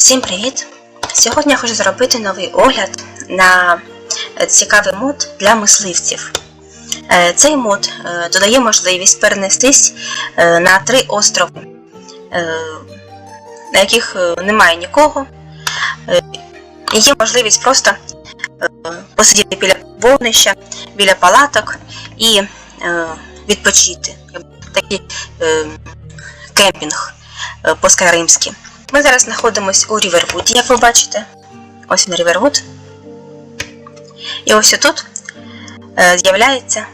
Всім привіт! Сьогодні я хочу зробити новий огляд на е, цікавий мод для мисливців. Е, Цей мод е, додає можливість перенестись на три острови, на яких немає нікого. Є можливість просто посидіти біля вогнища, біля палаток і відпочити. Такий кемпінг по-скайримськи. Ми зараз знаходимося у Рівервуді, як ви бачите. Ось він Рівервуд. І ось тут е, з'являється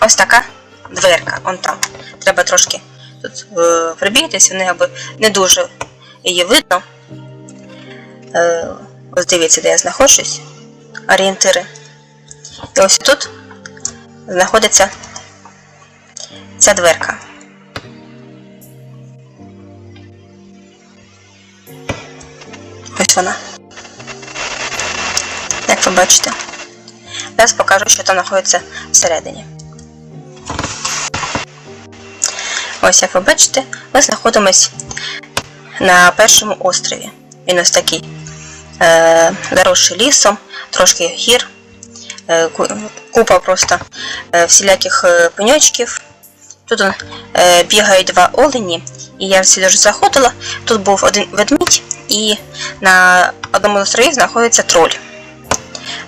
ось така дверка. Он там. Треба трошки тут е, прибігтись, вони аби не дуже її видно. Е, ось дивіться, де я знаходжусь. Орієнтири. І ось тут знаходиться ця дверка. Вона. Як ви бачите. Зараз покажу, що там знаходиться всередині. Ось як ви бачите, ми знаходимось на першому острові. Він ось такий е, заросший лісом, трошки гір, е, купа просто е, всіляких е, пеньочків. Тут е, бігають два олені, і я сюди вже заходила. Тут був один ведмідь, і на одному з островів знаходиться троль.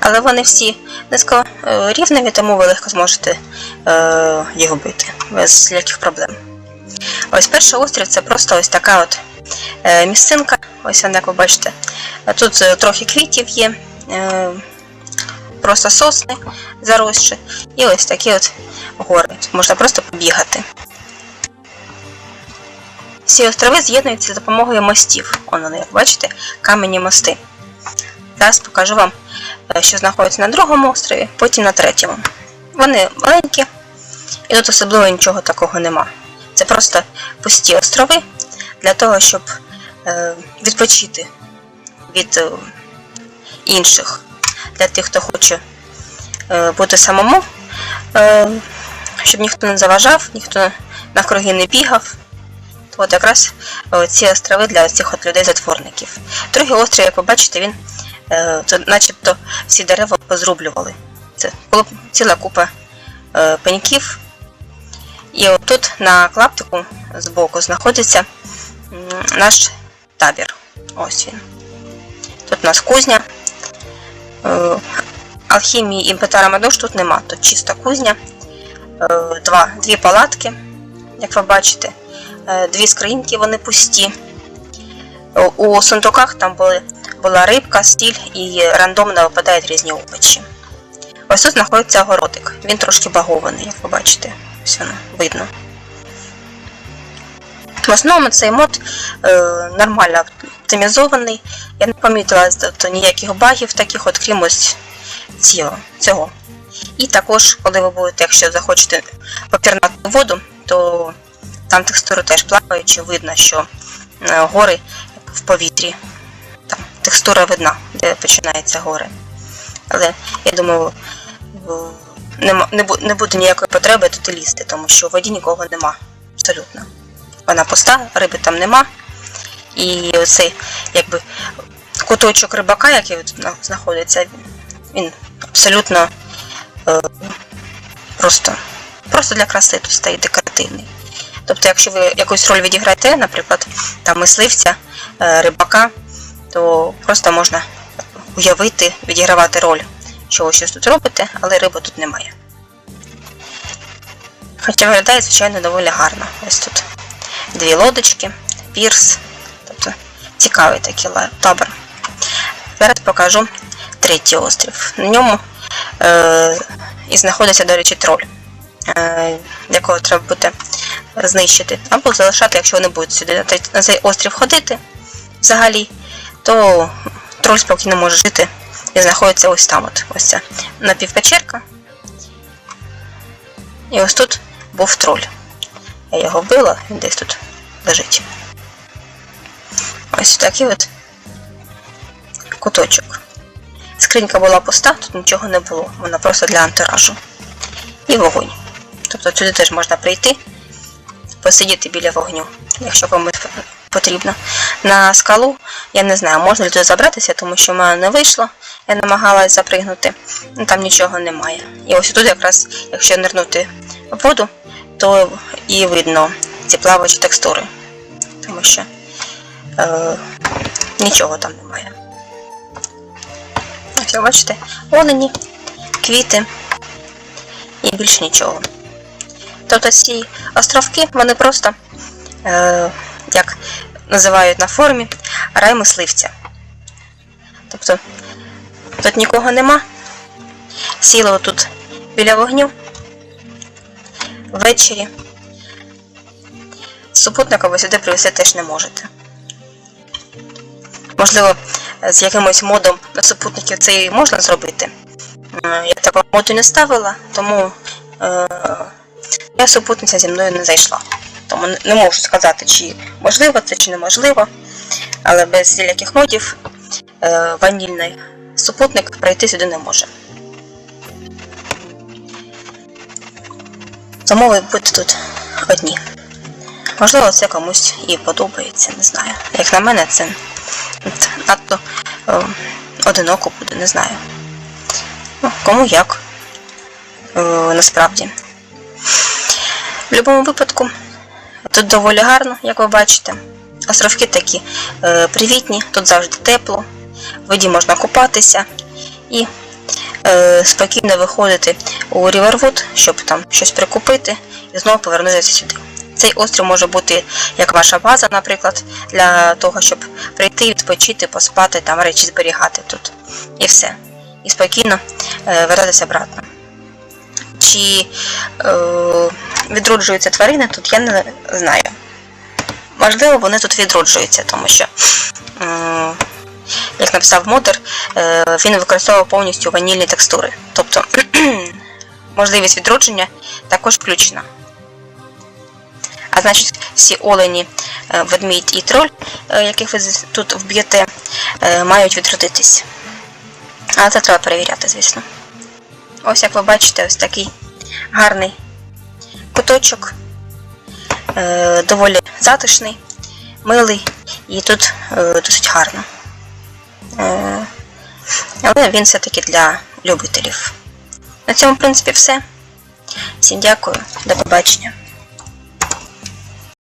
Але вони всі низько е, тому ви легко зможете е, їх бити без всіляких проблем. Ось перший острів це просто ось така от е, місцинка, ось вона, як ви бачите. Тут е, трохи квітів є, е, просто сосни заросші, і ось такі от гори. Можна просто побігати. Всі острови з'єднуються за допомогою мостів. Вон вони, як бачите, камені мости. Зараз покажу вам, е, що знаходиться на другому острові, потім на третьому. Вони маленькі, і тут особливо нічого такого нема. Це просто пусті острови для того, щоб е, відпочити від е, інших. Для тих, хто хоче бути самому, щоб ніхто не заважав, ніхто навкруги не бігав. От якраз е, ці острови для цих от людей-затворників. Другий острів, як ви бачите, він е, то начебто всі дерева позрублювали. Це була ціла купа е, пеньків. І отут на клаптику збоку знаходиться наш табір. Ось він. Тут у нас кузня. Е, Алхімії імпетара Мадош тут нема. Тут чиста кузня. Е, Два, дві палатки, як ви бачите. Е, Дві скриньки, вони пусті. Е, У сундуках там були, була рибка, стіль і рандомно випадають різні овочі. Ось тут знаходиться огородик. Він трошки багований, як ви бачите. Воно видно. В основному цей мод е, нормально оптимізований. Я не помітила тобто, ніяких багів таких, от крім ось цього. І також, коли ви будете, якщо захочете попірнати воду, то там текстури теж плаваючі, видно, що е, гори в повітрі. Там текстура видна, де починаються гори. Але я думаю, не, буде ніякої потреби тут лізти, тому що в воді нікого нема. Абсолютно. Вона пуста, риби там нема. І оцей якби куточок рибака, який тут знаходиться, він абсолютно е, просто, просто для краси тут стоїть декоративний. Тобто, якщо ви якусь роль відіграєте, наприклад, там мисливця, е, рибака, то просто можна уявити, відігравати роль, що ви щось тут робите, але риби тут немає. Хоча виглядає, звичайно, доволі гарно. Ось тут дві лодочки, пірс. Тобто цікавий такий табор. Зараз покажу третій острів. На ньому е, і знаходиться, до речі, троль, е, якого треба буде знищити. Або залишати, якщо вони будуть сюди на цей- острів ходити взагалі, то троль спокійно може жити і знаходиться ось там. От, ось ця напівпечерка. І ось тут був троль. Я його вбила, він десь тут лежить. Ось такий от куточок. Скринька була пуста, тут нічого не було. Вона просто для антуражу. І вогонь. Тобто сюди теж можна прийти, посидіти біля вогню, якщо комусь потрібно. На скалу я не знаю, можна ли туди забратися, тому що в мене не вийшло. Я намагалась запригнути, ну там нічого немає. І ось тут якраз, якщо нирнути в воду, то і видно ці плаваючі текстури. Тому що е, нічого там немає. Ось, бачите, олені, квіти і більше нічого. Тобто ці островки, вони просто, е, як називають на форумі, рай мисливця. Тобто тут нікого нема. Сіли тут біля вогню. Ввечері. Супутника ви сюди привезти теж не можете. Можливо, з якимось модом на супутників це і можна зробити. Я такого моду не ставила, тому е, я супутниця зі мною не зайшла. Тому не- можу сказати, чи можливо це, чи неможливо. Але без яких модів е, ванільний супутник пройти сюди не може. Тому ви будете тут одні. Можливо, це комусь і подобається, не знаю. Як на мене, це надто е, одиноко буде, не знаю. Ну, кому як. Е, насправді. В будь-якому випадку, тут доволі гарно, як ви бачите. Островки такі е, привітні, тут завжди тепло, в воді можна купатися і е, спокійно виходити у Рівервуд, щоб там щось прикупити і знову повернутися сюди. Цей острів може бути як ваша база, наприклад, для того, щоб прийти, відпочити, поспати, там речі зберігати тут. І все. І спокійно е, вертатися обратно. Чи е, відроджуються тварини, тут я не знаю. Можливо, вони тут відроджуються, тому що, е, як написав модер, е, він використовував повністю ванільні текстури. Тобто можливість відродження також включена. А значить, всі олені, е, ведмідь і троль, е, яких ви тут вб'єте, е, мають відродитись. Але це треба перевіряти, звісно. Ось як ви бачите, ось такий гарний куточок, е, доволі затишний, милий і тут е, досить гарно. Е, але він все-таки для любителів. На цьому, в принципі, все. Всім дякую, до побачення.